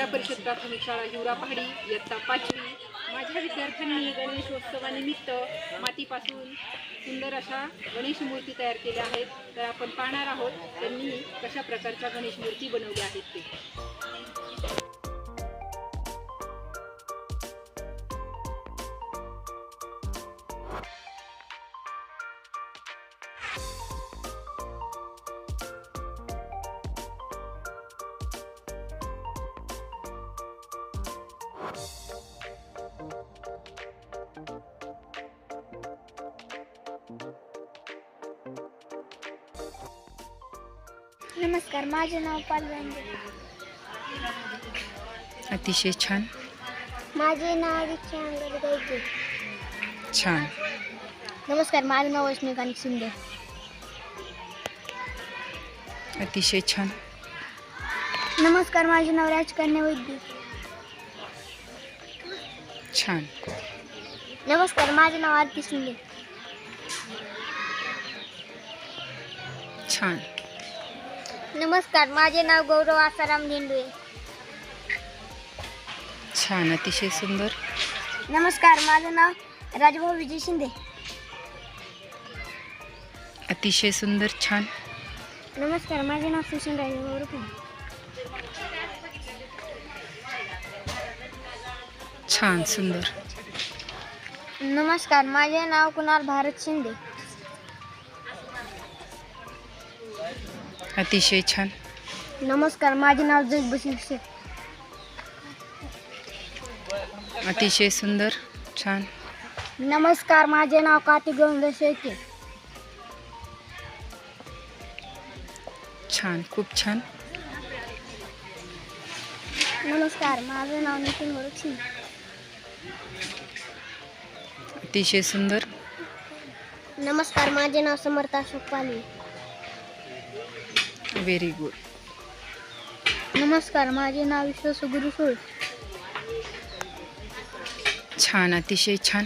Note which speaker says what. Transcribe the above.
Speaker 1: जिल्हा परिषद प्राथमिक शाळा हिवरा पहाडी इयत्ता पाचवी. माझ्या विद्यार्थ्यांनी गणेशोत्सवानिमित्त मातीपासून सुंदर अशा गणेश मूर्ती तयार केल्या आहेत. तर आपण पाहणार आहोत त्यांनी कशा प्रकारच्या गणेश मूर्ती बनवल्या आहेत ते.
Speaker 2: नमस्कार माझे नाव पालवांगे
Speaker 1: अतिशय छान.
Speaker 2: माझे नाव दीक्षा गायके
Speaker 1: छान.
Speaker 2: नमस्कार माझे नाव वैष्णविकांत शिंदे.
Speaker 1: अतिशय छान.
Speaker 2: नमस्कार माझे नाव राजकन्या वैद्य.
Speaker 1: छान.
Speaker 2: नमस्कार माझे नाव आरती शिंदे.
Speaker 1: छान.
Speaker 2: नमस्कार माझे नाव गौरव आसाराम धेंडुळे
Speaker 1: छान अतिशय सुंदर.
Speaker 2: नमस्कार माझं नाव राजभाऊ विजय शिंदे.
Speaker 1: अतिशय सुंदर छान.
Speaker 2: नमस्कार माझे नाव सुशील राजे
Speaker 1: छान सुंदर.
Speaker 2: नमस्कार माझे नाव कुणाल भारत शिंदे.
Speaker 1: अतिशय छान.
Speaker 2: नमस्कार माझे नाव बशीर शेख.
Speaker 1: अतिशय सुंदर छान.
Speaker 2: नमस्कार माझे नाव कार्तिक गोविंद शेळके.
Speaker 1: छान खूप छान.
Speaker 2: नमस्कार माझं नाव नितीन शिंदे
Speaker 1: अतिशय सुंदर.
Speaker 2: नमस्कार माझे नाव समर्थ अशोक पालवी.
Speaker 1: व्हेरी गुड
Speaker 2: नमस्कार माझे नाव विश्व सुगुरु सोळ.
Speaker 1: छान अतिशय छान.